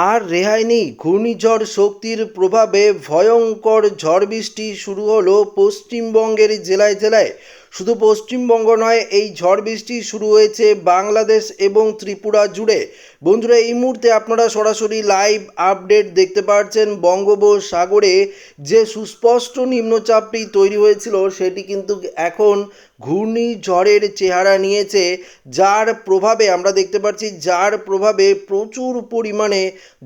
আর রেহাই নেই। ঘূর্ণিঝড় শক্তির প্রভাবে ভয়ঙ্কর ঝড় বৃষ্টি শুরু হলো পশ্চিমবঙ্গের জেলায় জেলায়। শুধু পশ্চিমবঙ্গ নয়, এই ঝড় বৃষ্টি শুরু হয়েছে বাংলাদেশ এবং ত্রিপুরা জুড়ে। বন্ধুরা, এই মুহূর্তে আপনারা সরাসরি লাইভ আপডেট দেখতে পাচ্ছেন বঙ্গোপসাগরে যে সুস্পষ্ট নিম্নচাপটি তৈরি হয়েছিল, সেটি কিন্তু এখন ঘূর্ণিঝড়ের চেহারা নিয়েছে। যার প্রভাবে আমরা দেখতে পাচ্ছি, যার প্রভাবে প্রচুর পরিমাণে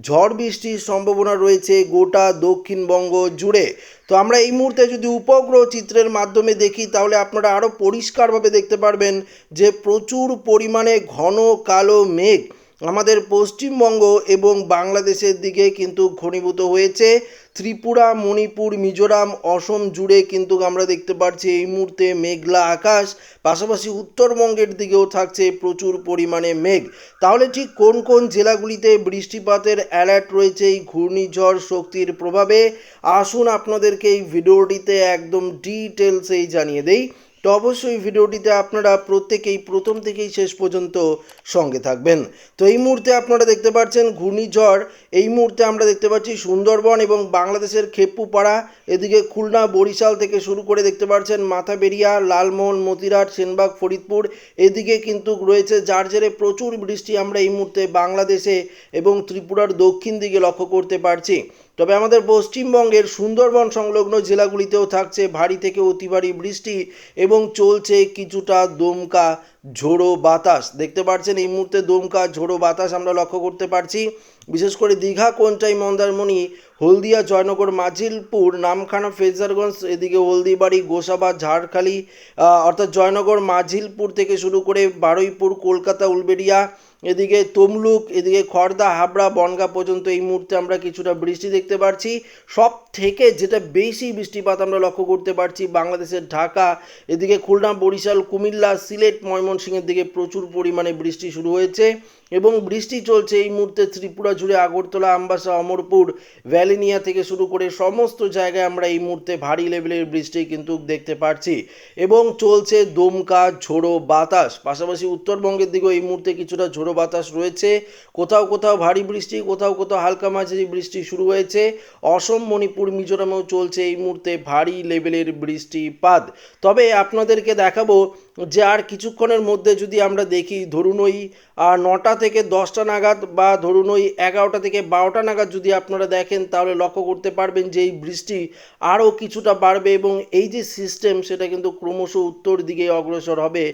ঝড় বৃষ্টির সম্ভাবনা রয়েছে গোটা দক্ষিণবঙ্গ জুড়ে। তো আমরা এই মুহূর্তে যদি উপগ্রহ চিত্রের মাধ্যমে দেখি, তাহলে আপনারা আরও পরিষ্কারভাবে দেখতে পারবেন যে প্রচুর পরিমাণে ঘন কালো মেঘ। আমাদের পশ্চিমবঙ্গ এবং বাংলাদেশের দিকে কিন্তু ঘনীভূত হয়েছে। ত্রিপুরা, মণিপুর, মিজোরাম, অসম জুড়ে কিন্তু আমরা দেখতে পাচ্ছি এই মুহূর্তে মেঘলা আকাশ। পাশাপাশি উত্তরবঙ্গের দিকেও থাকছে প্রচুর পরিমাণে মেঘ। তাহলে ঠিক কোন কোন জেলাগুলিতে বৃষ্টিপাতের অ্যালার্ট রয়েছে এই ঘূর্ণিঝড় শক্তির প্রভাবে? আসুন আপনাদেরকে এই ভিডিওটিতে একদম ডিটেলসেই জানিয়ে দেই। তো অবশ্যই ভিডিওটিতে আপনারা প্রত্যেকেই প্রথম থেকেই শেষ পর্যন্ত সঙ্গে থাকবেন। তো এই মুহূর্তে আপনারা দেখতে পাচ্ছেন ঘূর্ণিঝড়। এই মুহূর্তে আমরা দেখতে পাচ্ছি সুন্দরবন এবং বাংলাদেশের খেপ্পুপাড়া, এদিকে খুলনা, বরিশাল থেকে শুরু করে দেখতে পাচ্ছেন মাথাবেরিয়া, লালমোহন, মতিরাট, সেনবাগ, ফরিদপুর, এদিকে কিন্তু রয়েছে যার জেরে প্রচুর বৃষ্টি আমরা এই মুহূর্তে বাংলাদেশে এবং ত্রিপুরার দক্ষিণ দিকে লক্ষ্য করতে পারছি। তবে আমাদের পশ্চিমবঙ্গের সুন্দরবন সংলগ্ন জেলাগুলিতেও থাকছে ভারী থেকে অতি ভারী বৃষ্টি এবং চলছে কিছুটা দমকা ঝোড়ো বাতাস। দেখতে পাচ্ছেন এই মুহূর্তে দমকা ঝোড়ো বাতাস আমরা লক্ষ্য করতে পারছি। বিশেষ করে দীঘা, কোনটাই মন্দারমণি, হলদিয়া, জয়নগর মাঝিলপুর নামখানা, ফেজারগঞ্জ, এদিকে হলদিবাড়ি গোসাবা ঝাড়খালি অর্থাৎ জয়নগর মাঝিলপুর থেকে শুরু করে বারুইপুর, কলকাতা, উলবেড়িয়া, এদিকে তমলুক, এদিকে খড়দা হাবড়া, বনগা পর্যন্ত এই মুহূর্তে আমরা কিছুটা বৃষ্টি দেখতে পাচ্ছি সব থেকে যেটা বেশি বৃষ্টিপাত আমরা লক্ষ্য করতে পারছি বাংলাদেশের ঢাকা, এদিকে খুলনা, বরিশাল, কুমিল্লা, সিলেট, ময়মনসিংহের দিকে প্রচুর পরিমাণে বৃষ্টি শুরু হয়েছে। এবং বৃষ্টি চলছে এই মুহূর্তে ত্রিপুরা জুড়ে, আগরতলা, আমবাসা, অমরপুর, ভ্যালিনিয়া থেকে শুরু করে সমস্ত জায়গায় আমরা এই মুহূর্তে ভারী লেভেলের বৃষ্টি কিন্তু দেখতে পাচ্ছি এবং চলছে দমকা ঝোড়ো বাতাস, পাশাপাশি উত্তরবঙ্গের দিকেও এই মুহূর্তে কিছুটা ঝোড়ো বাতাস রয়েছে। কোথাও কোথাও ভারী বৃষ্টি, কোথাও কোথাও হালকা মাঝারি বৃষ্টি শুরু হয়েছে। অসম, মণিপুর, মিজোরামেও চলছে এই মুহূর্তে ভারী লেভেলের বৃষ্টিপাত। তবে আপনাদেরকে দেখাবো যে আর কিছুক্ষণের মধ্যে যদি আমরা দেখি, ধরুন ওই নটা থেকে দশটা নাগাদ বা ধরুন ওই এগারোটা থেকে বারোটা নাগাদ যদি আপনারা দেখেন, তাহলে লক্ষ্য করতে পারবেন যে এই বৃষ্টি আরও কিছুটা বাড়বে এবং এই যে সিস্টেম সেটা কিন্তু ক্রমশ উত্তর দিকে অগ্রসর হবে,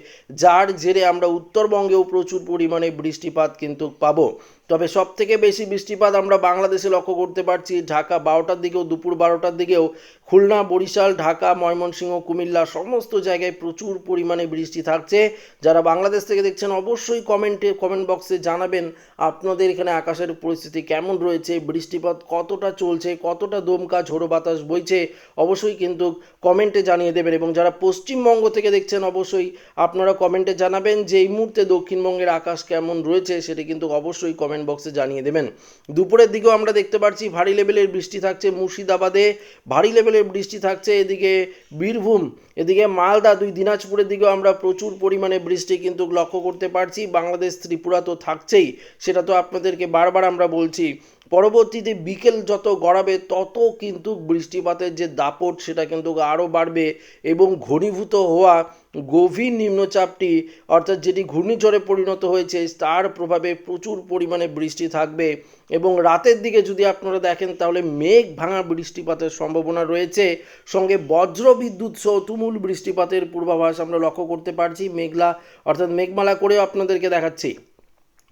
যার জেরে আমরা উত্তরবঙ্গেও প্রচুর পরিমাণে বৃষ্টিপাত কিন্তু পাবো। তবে সব থেকে বেশি বৃষ্টিপাত আমরা বাংলাদেশে লক্ষ্য করতে পারছি। ঢাকা বারোটার দিকেও, দুপুর বারোটার দিকেও, খুলনা, বরিশাল, ঢাকা, ময়মনসিংহ, কুমিল্লা সমস্ত জায়গায় প্রচুর পরিমাণে বৃষ্টি থাকছে। যারা বাংলাদেশ থেকে দেখছেন অবশ্যই কমেন্টে কমেন্ট বক্সে জানাবেন আপনাদের এখানে আকাশের পরিস্থিতি কেমন রয়েছে, বৃষ্টিপাত কতটা চলছে, কতটা দমকা, ঝোড়ো বাতাস বইছে, অবশ্যই কিন্তু কমেন্টে জানিয়ে দেবেন। এবং যারা পশ্চিমবঙ্গ থেকে দেখছেন অবশ্যই আপনারা কমেন্টে জানাবেন যে এই মুহূর্তে দক্ষিণবঙ্গের আকাশ কেমন রয়েছে, সেটা কিন্তু অবশ্যই কমেন্ট বক্সে জানিয়ে দেবেন। দুপুরের দিকেও আমরা দেখতে পাচ্ছি ভারী লেভেলের বৃষ্টি থাকছে মুর্শিদাবাদে, ভারী লেভেলের বৃষ্টি থাকছে এদিকে বীরভূম, এদিকে মালদা, দুই দিনাজপুরের দিকেও আমরা প্রচুর পরিমাণে বৃষ্টি কিন্তু লক্ষ্য করতে পারছি। বাংলাদেশ, ত্রিপুরা তো থাকছেই, সেটা তো আপনাদেরকে বারবার আমরা বলছি। পরবর্তীতে বিকেল যত গড়াবে, তত কিন্তু বৃষ্টিপাতের যে দাপট সেটা কিন্তু আরও বাড়বে এবং ঘনীভূত হওয়া গভীর নিম্নচাপটি, অর্থাৎ যেটি ঘূর্ণিঝড়ে পরিণত হয়েছে, তার প্রভাবে প্রচুর পরিমাণে বৃষ্টি থাকবে এবং রাতের দিকে যদি আপনারা দেখেন, তাহলে মেঘ ভাঙা বৃষ্টিপাতের সম্ভাবনা রয়েছে। সঙ্গে বজ্র বিদ্যুৎ সহ তুমুল বৃষ্টিপাতের পূর্বাভাস আমরা লক্ষ্য করতে পারছি। মেঘলা, অর্থাৎ মেঘমালা করেও আপনাদেরকে দেখাচ্ছি।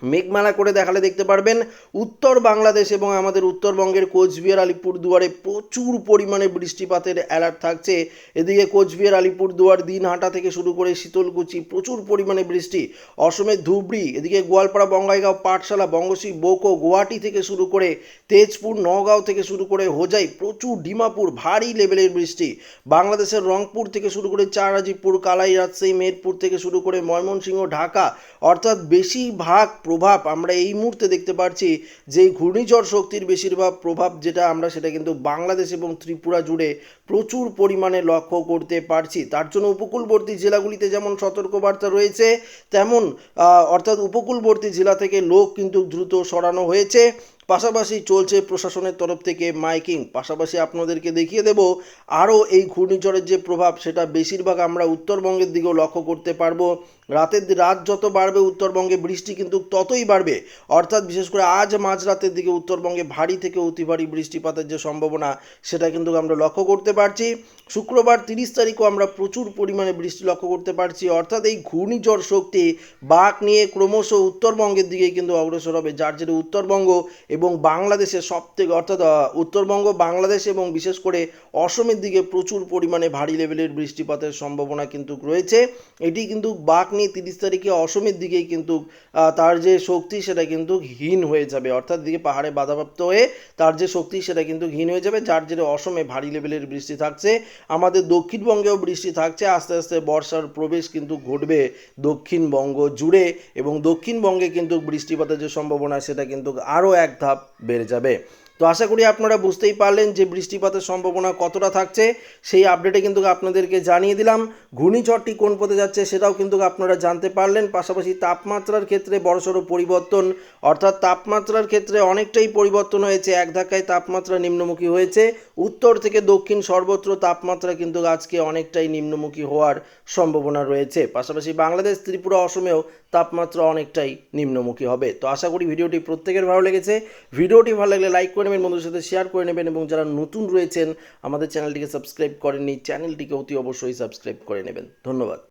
মেঘমালা করে দেখালে দেখতে পারবেন উত্তর বাংলাদেশ এবং আমাদের উত্তরবঙ্গের কোচবিহার, আলিপুরদুয়ারে প্রচুর পরিমাণে বৃষ্টিপাতের অ্যালার্ট থাকছে। এদিকে কোচবিহার, আলিপুরদুয়ার, দিনহাটা থেকে শুরু করে শীতলকুচি প্রচুর পরিমাণে বৃষ্টি। অসমের ধুবড়ি, এদিকে গোয়ালপাড়া, বঙ্গাইগাঁও, পাঠশালা, বঙ্গশ্রী, বোকো, গুয়াহাটি থেকে শুরু করে তেজপুর নগাঁও থেকে শুরু করে হোজাই প্রচুর ডিমাপুর ভারী লেভেলের বৃষ্টি। বাংলাদেশের রংপুর থেকে শুরু করে চারাজিপুর কালাই রাজশাহী মেদপুর থেকে শুরু করে ময়মনসিংহ, ঢাকা অর্থাৎ বেশিরভাগ প্রভাব আমরা এই মুহূর্তে দেখতে পাচ্ছি যে ঘূর্ণিঝড় শক্তির বেশিরভাগ প্রভাব যেটা আমরা সেটা কিন্তু বাংলাদেশ এবং ত্রিপুরা জুড়ে প্রচুর পরিমাণে লক্ষ্য করতে পারছি। তার জন্য উপকূলবর্তী জেলাগুলিতে যেমন সতর্কবার্তা রয়েছে, তেমন অর্থাৎ উপকূলবর্তী জেলা থেকে লোক কিন্তু দ্রুত সরানো হয়েছে। পাশাপাশি চলছে প্রশাসনের তরফ থেকে মাইকিং। পাশাপাশি আপনাদেরকে দেখিয়ে দেব, আরও এই ঘূর্ণিঝড়ের যে প্রভাব সেটা বেশিরভাগ আমরা উত্তরবঙ্গের দিকেও লক্ষ্য করতে পারব। রাতের রাত যত বাড়বে উত্তরবঙ্গে, বৃষ্টি কিন্তু ততই বাড়বে। অর্থাৎ বিশেষ করে আজ মাঝরাতের দিকে উত্তরবঙ্গে ভারী থেকে অতি ভারী বৃষ্টিপাতের যে সম্ভাবনা, সেটা কিন্তু আমরা লক্ষ্য করতে পারছি। শুক্রবার তিরিশ তারিখও আমরা প্রচুর পরিমাণে বৃষ্টি লক্ষ্য করতে পারছি। অর্থাৎ এই ঘূর্ণিঝড় শক্তি বাঘ নিয়ে ক্রমশ উত্তরবঙ্গের দিকে কিন্তু অগ্রসর হবে, যার জেরে উত্তরবঙ্গ এবং বাংলাদেশের সব থেকে অর্থাৎ উত্তরবঙ্গ, বাংলাদেশ এবং বিশেষ করে অসমের দিকে প্রচুর পরিমাণে ভারী লেভেলের বৃষ্টিপাতের সম্ভাবনা কিন্তু রয়েছে। এটি কিন্তু বাঁক নিয়ে তিরিশ তারিখে অসমের দিকেই কিন্তু তার যে শক্তি সেটা কিন্তু হীন হয়ে যাবে। অর্থাৎ দিকে পাহাড়ে বাধাপ্রাপ্ত হয়ে তার যে শক্তি সেটা কিন্তু হীন হয়ে যাবে, যার জেরে অসমে ভারী লেভেলের বৃষ্টি থাকছে। আমাদের দক্ষিণবঙ্গেও বৃষ্টি থাকছে। আস্তে আস্তে বর্ষার প্রবেশ কিন্তু ঘটবে দক্ষিণবঙ্গ জুড়ে এবং দক্ষিণবঙ্গে কিন্তু বৃষ্টিপাতের যে সম্ভাবনা সেটা কিন্তু আরও এক ধাপ বেড়ে যাবে। তো আশা করি আপনারা বুঝতেই পারলেন যে বৃষ্টিপাতের সম্ভাবনা কতটা থাকছে। সেই আপডেটে কিন্তু আপনাদেরকে জানিয়ে দিলাম। ঘূর্ণিঝড়টি কোন পথে যাচ্ছে সেটাও কিন্তু আপনারা জানতে পারলেন। পাশাপাশি তাপমাত্রার ক্ষেত্রে বড়সড় পরিবর্তন, অর্থাৎ তাপমাত্রার ক্ষেত্রে অনেকটাই পরিবর্তন হয়েছে। এক ধাক্কায় তাপমাত্রা নিম্নমুখী হয়েছে। উত্তর থেকে দক্ষিণ সর্বত্র তাপমাত্রা কিন্তু আজকে অনেকটাই নিম্নমুখী হওয়ার সম্ভাবনা রয়েছে। পাশাপাশি বাংলাদেশ, ত্রিপুরা, অসমেও তাপমাত্রা অনেকটাই নিম্নমুখী হবে। তো আশা করি ভিডিওটি প্রত্যেকের ভালো লেগেছে। ভিডিওটি ভালো লাগলে লাইক করে নেবেন, বন্ধুদের সাথে শেয়ার করে নেবেন এবং যারা নতুন রয়েছেন, আমাদের চ্যানেলটিকে সাবস্ক্রাইব করেননি চ্যানেলটিকে অতি অবশ্যই সাবস্ক্রাইব করে নেবেন। ধন্যবাদ।